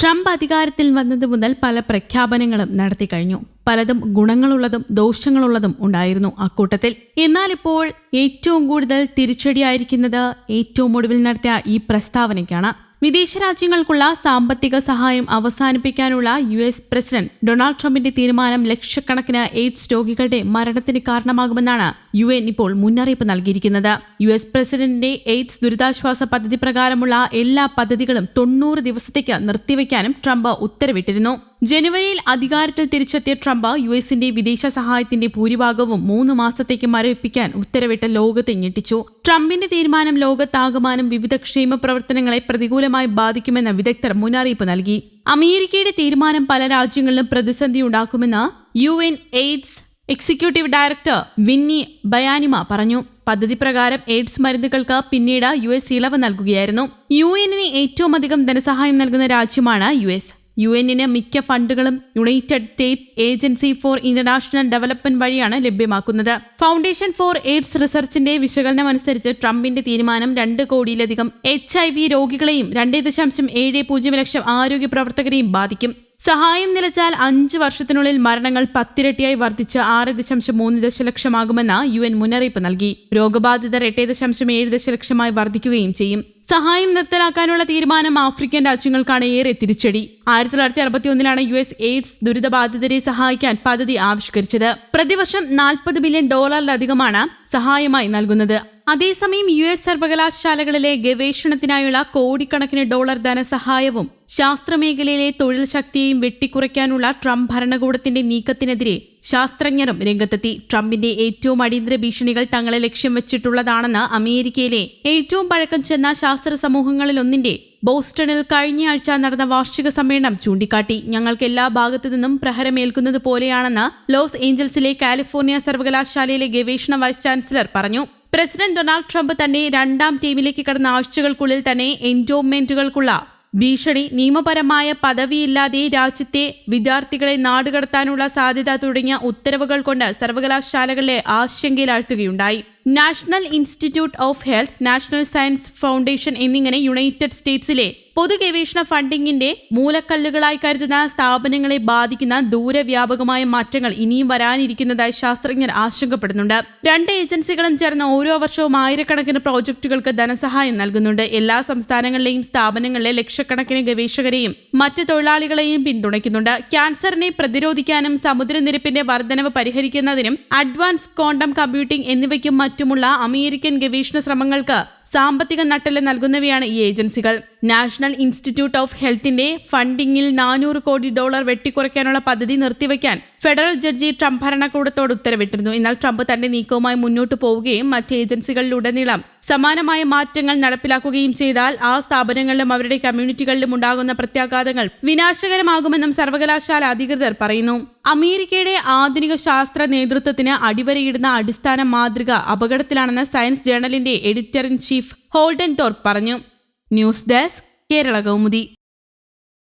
Trump അധികാരത്തിൽ വന്നത് മുതൽ പല പ്രഖ്യാപനങ്ങളും നടത്തി കഴിഞ്ഞു. പലതും ഗുണങ്ങളുള്ളതും ദോഷങ്ങളുള്ളതും ഉണ്ടായിരുന്നു അക്കൂട്ടത്തിൽ എന്നാൽ ഇപ്പോൾ ഏറ്റവും കൂടുതൽ തിരിച്ചടിയായിരിക്കുന്നത് ഏറ്റവും ഒടുവിൽ നടത്തിയ ഈ പ്രസ്താവനയ്ക്കാണ്. വിദേശ രാജ്യങ്ങൾക്കുള്ള സാമ്പത്തിക സഹായം അവസാനിപ്പിക്കാനുള്ള യു എസ് പ്രസിഡന്റ് ഡൊണാൾഡ് ട്രംപിന്റെ തീരുമാനം ലക്ഷക്കണക്കിന് എയ്ഡ്സ് രോഗികളുടെ മരണത്തിന് കാരണമാകുമെന്നാണ് യു എൻ ഇപ്പോൾ മുന്നറിയിപ്പ് നൽകിയിരിക്കുന്നത്. യു എസ് പ്രസിഡന്റിന്റെ എയ്ഡ്സ് ദുരിതാശ്വാസ പദ്ധതി പ്രകാരമുള്ള എല്ലാ പദ്ധതികളും തൊണ്ണൂറ് ദിവസത്തേക്ക് നിർത്തിവെക്കാനും ട്രംപ് ഉത്തരവിട്ടിരുന്നു. ജനുവരിയിൽ അധികാരത്തിൽ തിരിച്ചെത്തിയ ട്രംപ് യു എസിന്റെ വിദേശ സഹായത്തിന്റെ ഭൂരിഭാഗവും മൂന്ന് മാസത്തേക്ക് മരവിപ്പിക്കാൻ ഉത്തരവിട്ട ലോകത്തെ ഞെട്ടിച്ചു. ട്രംപിന്റെ തീരുമാനം ലോകത്താകമാനം വിവിധ ക്ഷേമ പ്രവർത്തനങ്ങളെ പ്രതികൂലമായി ബാധിക്കുമെന്ന് വിദഗ്ധർ മുന്നറിയിപ്പ് നൽകി. അമേരിക്കയുടെ തീരുമാനം പല രാജ്യങ്ങളിലും പ്രതിസന്ധി ഉണ്ടാക്കുമെന്ന് U N AIDS executive director Winnie Byanyima പറഞ്ഞു. പദ്ധതി പ്രകാരം എയ്ഡ്സ് മരുന്നുകൾക്ക് പിന്നീട് യു എസ് ഇളവ് നൽകുകയായിരുന്നു. യു എന്നിന് ഏറ്റവും അധികം ധനസഹായം നൽകുന്ന രാജ്യമാണ് യു എസ്. യു എന്നിന് മിക്ക ഫണ്ടുകളും United State Agency for International Development വഴിയാണ് ലഭ്യമാക്കുന്നത്. ഫൗണ്ടേഷൻ ഫോർ എയ്ഡ്സ് റിസർച്ചിന്റെ വിശകലനം അനുസരിച്ച് ട്രംപിന്റെ തീരുമാനം രണ്ട് കോടിയിലധികം എച്ച് ഐ വി രോഗികളെയും രണ്ടേ ദശാംശം ഏഴ് പൂജ്യം ലക്ഷം ആരോഗ്യ പ്രവർത്തകരെയും ബാധിക്കും. സഹായം നിലച്ചാൽ അഞ്ച് വർഷത്തിനുള്ളിൽ മരണങ്ങൾ പത്തിരട്ടിയായി വർദ്ധിച്ച് ആറ് ദശാംശം മൂന്ന് ദശലക്ഷമാകുമെന്ന് യു എൻ മുന്നറിയിപ്പ് നൽകി. രോഗബാധിതർ എട്ട് ദശാംശം ഏഴ് ദശലക്ഷമായി വർദ്ധിക്കുകയും ചെയ്യും. സഹായം നിർത്തലാക്കാനുള്ള തീരുമാനം ആഫ്രിക്കൻ രാജ്യങ്ങൾക്കാണ് ഏറെ തിരിച്ചടി. ആയിരത്തി തൊള്ളായിരത്തി അറുപത്തി ഒന്നിലാണ് യു എസ് എയ്ഡ്സ് ദുരിതബാധിതരെ സഹായിക്കാൻ പദ്ധതി ആവിഷ്കരിച്ചത്. പ്രതിവർഷം നാൽപ്പത് ബില്യൺ ഡോളറിലധികമാണ് സഹായമായി നൽകുന്നത്. അതേസമയം യു എസ് സർവകലാശാലകളിലെ ഗവേഷണത്തിനായുള്ള കോടിക്കണക്കിന് ഡോളർ ധനസഹായവും ശാസ്ത്രമേഖലയിലെ തൊഴിൽ ശക്തിയെയും വെട്ടിക്കുറയ്ക്കാനുള്ള ട്രംപ് ഭരണകൂടത്തിന്റെ നീക്കത്തിനെതിരെ ശാസ്ത്രജ്ഞരും രംഗത്തെത്തി. ട്രംപിന്റെ ഏറ്റവും അടിയന്തര ഭീഷണികൾ തങ്ങളെ ലക്ഷ്യം വെച്ചിട്ടുള്ളതാണെന്ന് അമേരിക്കയിലെ ഏറ്റവും പഴക്കം ചെന്ന ശാസ്ത്ര സമൂഹങ്ങളിൽ ഒന്നിന്റെ ബോസ്റ്റണിൽ കഴിഞ്ഞയാഴ്ച നടന്ന വാർഷിക സമ്മേളനം ചൂണ്ടിക്കാട്ടി. ഞങ്ങൾക്ക് എല്ലാ ഭാഗത്തു നിന്നും പ്രഹരമേൽക്കുന്നത് പോലെയാണെന്ന് ലോസ് ഏഞ്ചൽസിലെ കാലിഫോർണിയ സർവകലാശാലയിലെ ഗവേഷണ വൈസ് ചാൻസലർ പറഞ്ഞു. പ്രസിഡന്റ് ഡൊണാൾഡ് ട്രംപ് തന്നെ രണ്ടാം ടീമിലേക്ക് കടന്ന ആഴ്ചകൾക്കുള്ളിൽ തന്നെ എൻഡോമെന്റുകൾക്കുള്ള ഭീഷണി നിയമപരമായ പദവിയില്ലാതെ രാജ്യത്തെ വിദ്യാർത്ഥികളെ നാടുകടത്താനുള്ള സാധ്യത തുടങ്ങിയ ഉത്തരവുകൾ കൊണ്ട് സർവകലാശാലകളെ ആശങ്കയിലാഴ്ത്തുകയുണ്ടായി. National Institute of Health National Science Foundation എന്നിങ്ങനെ യുണൈറ്റഡ് സ്റ്റേറ്റ്സിലെ പൊതുഗവേഷണ ഫണ്ടിങ്ങിന്റെ മൂലക്കല്ലുകളായി കരുതുന്ന സ്ഥാപനങ്ങളെ ബാധിക്കുന്ന ദൂരവ്യാപകമായ മാറ്റങ്ങൾ ഇനിയും വരാനിരിക്കുന്നതായി ശാസ്ത്രജ്ഞർ ആശങ്കപ്പെടുന്നുണ്ട്. രണ്ട് ഏജൻസികളും ചേർന്ന് ഓരോ വർഷവും ആയിരക്കണക്കിന് പ്രോജക്ടുകൾക്ക് ധനസഹായം നൽകുന്നുണ്ട്. എല്ലാ സംസ്ഥാനങ്ങളിലെയും സ്ഥാപനങ്ങളിലെ ലക്ഷക്കണക്കിന് ഗവേഷകരെയും മറ്റ് തൊഴിലാളികളെയും പിന്തുണയ്ക്കുന്നുണ്ട്. ക്യാൻസറിനെ പ്രതിരോധിക്കാനും സമുദ്രനിരപ്പിന്റെ വർധനവ് പരിഹരിക്കുന്നതിനും അഡ്വാൻസ് ക്വാണ്ടം കമ്പ്യൂട്ടിംഗ് എന്നിവയ്ക്കും മറ്റുമുള്ള അമേരിക്കൻ ഗവേഷണ ശ്രമങ്ങൾക്ക് സാമ്പത്തിക നട്ടൽ നൽകുന്നവയാണ് ഈ ഏജൻസികൾ. നാഷണൽ ഇൻസ്റ്റിറ്റ്യൂട്ട് ഓഫ് ഹെൽത്തിന്റെ ഫണ്ടിങ്ങിൽ നാനൂറ് കോടി ഡോളർ വെട്ടിക്കുറയ്ക്കാനുള്ള പദ്ധതി നിർത്തിവെക്കാൻ ഫെഡറൽ ജഡ്ജി ട്രംപ് ഭരണകൂടത്തോട് ഉത്തരവിട്ടിരുന്നു. എന്നാൽ ട്രംപ് തന്റെ നീക്കവുമായി മുന്നോട്ട് പോവുകയും മറ്റ് ഏജൻസികളിലുടനീളം സമാനമായ മാറ്റങ്ങൾ നടപ്പിലാക്കുകയും ചെയ്താൽ ആ സ്ഥാപനങ്ങളിലും അവരുടെ കമ്മ്യൂണിറ്റികളിലും ഉണ്ടാകുന്ന പ്രത്യാഘാതങ്ങൾ വിനാശകരമാകുമെന്നും സർവകലാശാല അധികൃതർ പറയുന്നു. അമേരിക്കയുടെ ആധുനിക ശാസ്ത്ര നേതൃത്വത്തിന് അടിവരയിടുന്ന അടിസ്ഥാന മാതൃക അപകടത്തിലാണെന്ന് science ജേണലിന്റെ editor in chief Holden Thorp പറഞ്ഞു. News desk Kerala Kaumudi.